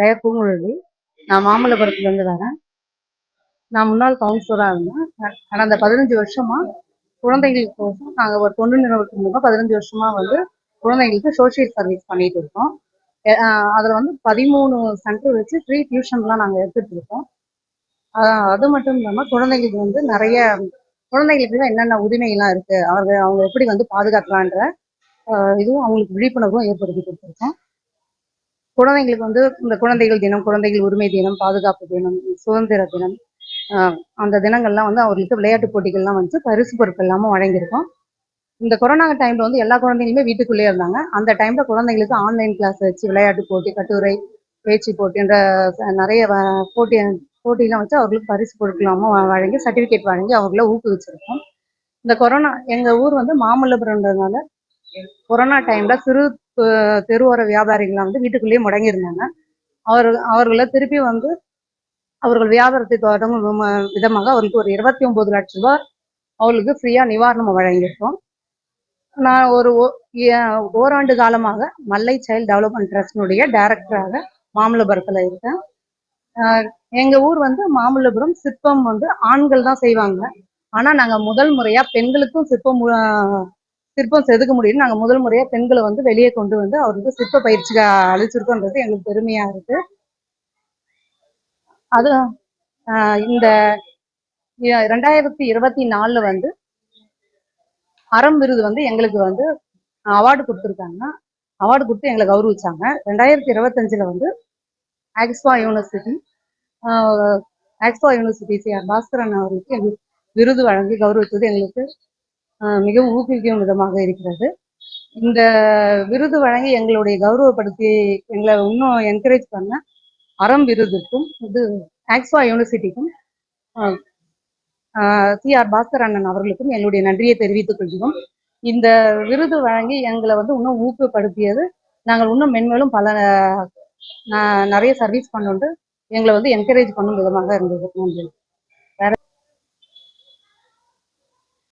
பெயர் பூங்குழலி. நான் மாமல்லபுரத்துலேருந்து வரேன். நான் முன்னாள் கவுன்சிலராக இருந்தேன். ஆனால் கடந்த பதினஞ்சு வருஷமா குழந்தைகளுக்கோசம் நாங்கள் ஒரு தொண்டு நிறுவனத்தின் மூலமாக பதினஞ்சு வருஷமா வந்து குழந்தைங்களுக்கு சோஷியல் சர்வீஸ் பண்ணிட்டு இருக்கோம். அதில் வந்து பதிமூணு சென்டர் வச்சு ஃப்ரீ டியூஷன்லாம் நாங்கள் எடுத்துட்டு இருக்கோம். அது மட்டும் இல்லாமல் குழந்தைங்களுக்கு வந்து நிறைய குழந்தைங்களுக்கு என்னென்ன உரிமைகள்லாம் இருக்குது அவங்க அவங்க எப்படி வந்து பாதுகாக்கலான்ற இதுவும் அவங்களுக்கு விழிப்புணர்வும் ஏற்படுத்தி கொடுத்துருக்கோம். குழந்தைங்களுக்கு வந்து இந்த குழந்தைகள் தினம் குழந்தைகள் உரிமை தினம் பாதுகாப்பு தினம் சுதந்திர தினம் அந்த தினங்கள்லாம் வந்து அவர்களுக்கு விளையாட்டு போட்டிகள்லாம் வந்து பரிசு பொருட்கள் எல்லாமும் வழங்கியிருக்கோம். இந்த கொரோனா டைம்ல வந்து எல்லா குழந்தைங்களுமே வீட்டுக்குள்ளேயே இருந்தாங்க. அந்த டைம்ல குழந்தைங்களுக்கு ஆன்லைன் கிளாஸ் வச்சு விளையாட்டு போட்டி கட்டுரை பேச்சு போட்டின்ற நிறைய போட்டி போட்டிலாம் வச்சு அவர்களுக்கு பரிசு பொருட்களாமும் வழங்கி சர்டிஃபிகேட் வழங்கி அவங்கள ஊக்குவிச்சிருக்கோம். இந்த கொரோனா எங்கள் ஊர் வந்து மாமல்லபுரம்ன்றதுனால கொரோனா டைம்ல சிறு தெருவோர வியாபாரிகள்லாம் வந்து வீட்டுக்குள்ளேயே முடங்கியிருந்தாங்க. அவர் அவர்களை திருப்பி வந்து அவர்கள் வியாபாரத்தை தொடங்கும் விதமாக அவருக்கு ஒரு இருபத்தி ஒன்பது லட்சம் ரூபாய் அவர்களுக்கு ஃப்ரீயா நிவாரணம் வழங்கியிருக்கோம். நான் ஒரு ஓ- ஓராண்டு காலமாக மல்லை சைல்ட் டெவலப்மெண்ட் ட்ரஸ்டினுடைய டைரக்டராக மாமல்லபுரத்துல இருக்கேன். ஆஹ் எங்க ஊர் வந்து மாமல்லபுரம் சிற்பம் வந்து ஆண்கள் தான் செய்வாங்க. ஆனா நாங்க முதல் முறையா பெண்களுக்கும் சிற்பம் சிற்பம் செதுக்க முடியும் நாங்க முதல் முறையா பெண்களை வந்து வெளியே கொண்டு வந்து அவருக்கு சிற்ப பயிற்சி அழைச்சிருக்கோன்றது எங்களுக்கு பெருமையா இருக்கு. அது ஆஹ் இந்த ரெண்டாயிரத்தி இருபத்தி நாலுல வந்து அறம் விருது வந்து எங்களுக்கு வந்து அவார்டு கொடுத்துருக்காங்க. அவார்டு கொடுத்து எங்களை கௌரவிச்சாங்க. ரெண்டாயிரத்தி இருபத்தஞ்சுல வந்து Oxford University Oxford University C R Bhaskaran அவர்களுக்கு எங்களுக்கு விருது வழங்கி கௌரவித்தது எங்களுக்கு மிகவும் ஊக்குவிக்கும் விதமாக இருக்கிறது. இந்த விருது வழங்கி எங்களுடைய கௌரவப்படுத்தி எங்களை இன்னும் என்கரேஜ் பண்ண அறம் விருதுக்கும் இது ஆக்ஸ்வா யூனிவர்சிட்டிக்கும் சி ஆர் பாஸ்கர் அண்ணன் அவர்களுக்கும் எங்களுடைய நன்றியை தெரிவித்துக் கொள்கிறோம். இந்த விருது வழங்கி எங்களை வந்து இன்னும் ஊக்குப்படுத்தியது நாங்கள் இன்னும் மென்மேலும் பல நிறைய சர்வீஸ் பண்ணுண்டு எங்களை வந்து என்கரேஜ் பண்ணும் விதமாக இருந்தது. நன்றி.